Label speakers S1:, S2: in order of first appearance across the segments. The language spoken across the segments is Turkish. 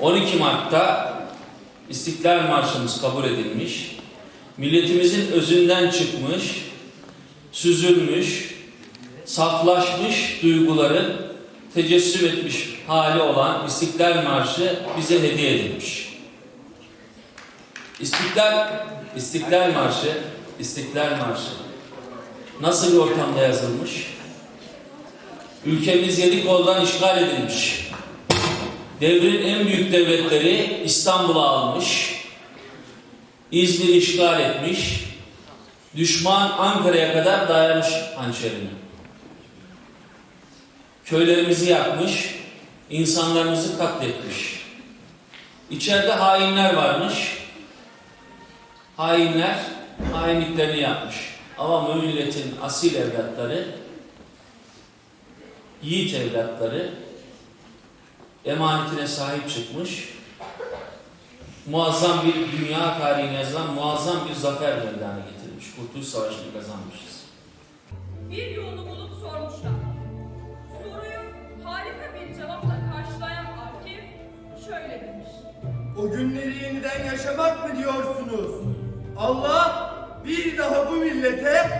S1: 12 Mart'ta İstiklal Marşımız kabul edilmiş. Milletimizin özünden çıkmış, süzülmüş, saflaşmış duyguların tecessüm etmiş hali olan İstiklal Marşı bize hediye edilmiş. İstiklal, İstiklal Marşı, İstiklal Marşı nasıl bir ortamda yazılmış? Ülkemiz yedi koldan işgal edilmiş. Devrin en büyük devletleri İstanbul'a almış, İzmir'i işgal etmiş, düşman Ankara'ya kadar dayamış hançerini. Köylerimizi yakmış, insanlarımızı katletmiş. İçeride hainler varmış, hainler hainliklerini yapmış. Ama milletin asil evlatları, yiğit evlatları, emanetine sahip çıkmış, muazzam bir dünya tarihine yazılan muazzam bir zafer meydana getirmiş. Kurtuluş Savaşı'nı kazanmışız.
S2: Bir yolunu bulup sormuşlar. Soruyu harika bir cevapla karşılayan Akif şöyle demiş.
S3: O günleri yeniden yaşamak mı diyorsunuz? Allah bir daha bu millete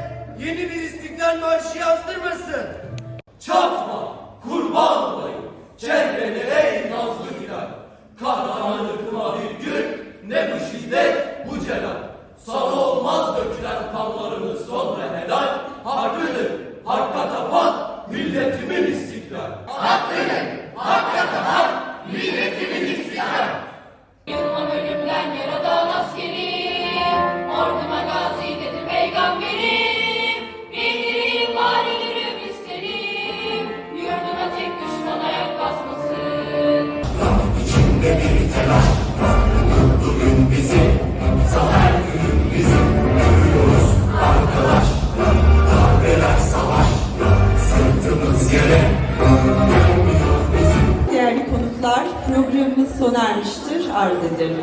S3: yeni bir istiklal marşı yazdırmasın.
S4: Kahramanlıkıma bir gün, ne bu şiddet, bu celal. Sana olmaz dökülen kanlarımız sonra helal. Hakkıdır, hakka tapan, milletimin istiklal.
S5: Yılmam ölümden yaradan askerim Orduma gazi dedi peygamberim Bildireyim var ölürüm isterim Yurduma tek düşman ayak basmasın
S6: Değerli konuklar, programımız sona ermiştir. Arz ederim.